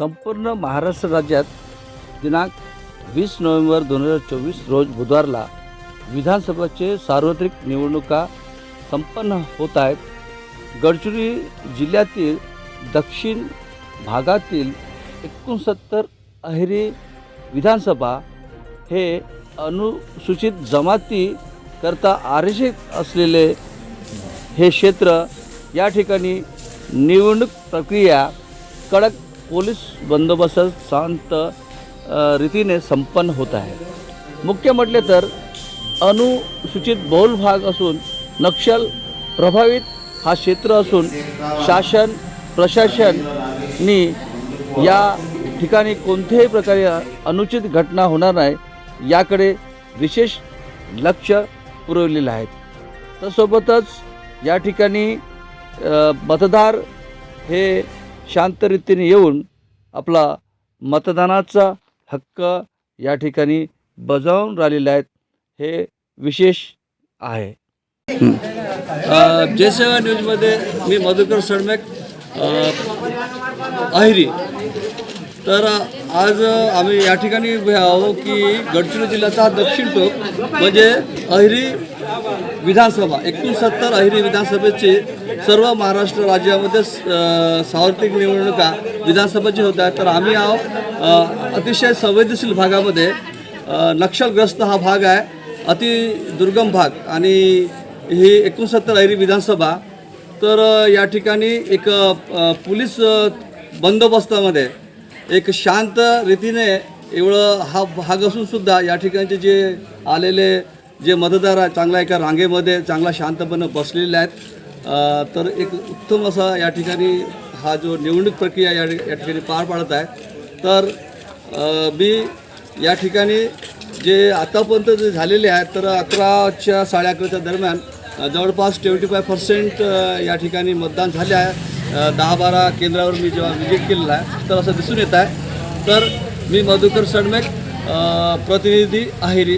संपूर्ण महाराष्ट्र राज्यात दिनांक वीस नोव्हेंबर दोन हजार चोवीस रोज बुधवारला विधानसभेचे सार्वत्रिक निवडणुका संपन्न होत आहेत. गडचिरोली जिल्ह्यातील दक्षिण भागातील एकोणसत्तर अहेरी विधानसभा हे अनुसूचित जमाती करता आरक्षित असलेले हे क्षेत्र या ठिकाणी निवडणूक प्रक्रिया कडक पोलीस बंदोबस्त शांत रीतीने संपन्न होत आहे. मुख्य म्हटले तर अनुसूचित बहुल भाग असून नक्षल प्रभावित हा क्षेत्र असून शासन प्रशासननी या ठिकाणी कोणत्याही प्रकारे अनुचित घटना होणार नाही याकडे विशेष लक्ष पुरवलेलं आहे. तसोबतच या ठिकाणी मतदार हे शांत रीतीने येऊन आपला मतदानाचा हक्क या ठिकाणी बजावून राहिलेले आहेत हे विशेष आहे. जयसेवा न्यूजमध्ये मी मधुकर सडमेक अहिरी तर आज आम्ही या ठिकाणी उभे आहो की गडचिरोली जिल्ह्याचा दक्षिण टोक म्हणजे अहिरी विधानसभा एकोणसत्तर अहिरी विधानसभेची सर्व महाराष्ट्र राज्यामध्ये सार्वत्रिक निवडणुका विधानसभेची होत आहेत. तर आम्ही आहो अतिशय संवेदनशील भागामध्ये. नक्षलग्रस्त हा भाग आहे अति दुर्गम भाग. आणि ही एकोणसत्तर अहिरी विधानसभा तर या ठिकाणी एक पोलीस बंदोबस्तामध्ये एक शांत रीतीने एवढं हा भाग असूनसुद्धा या ठिकाणचे जे आलेले जे मतदार आहेत चांगल्या एका रांगेमध्ये चांगला शांतपणे बसलेले आहेत. तर एक उत्तम असा या ठिकाणी हा जो निवडणूक प्रक्रिया या या ठिकाणी पार पाडत आहे. तर मी या ठिकाणी जे आतापर्यंत जे झालेले आहेत तर अकराच्या साडे अकराच्या दरम्यान जवळपास ट्वेंटी फाय पर्सेंट या ठिकाणी मतदान झाले आहे. दहा बारा केंद्रावर मी जेव्हा विजिट केलेला आहे तर असं दिसून येत आहे. तर मी मधुकर सडमेक प्रतिनिधी अहिरी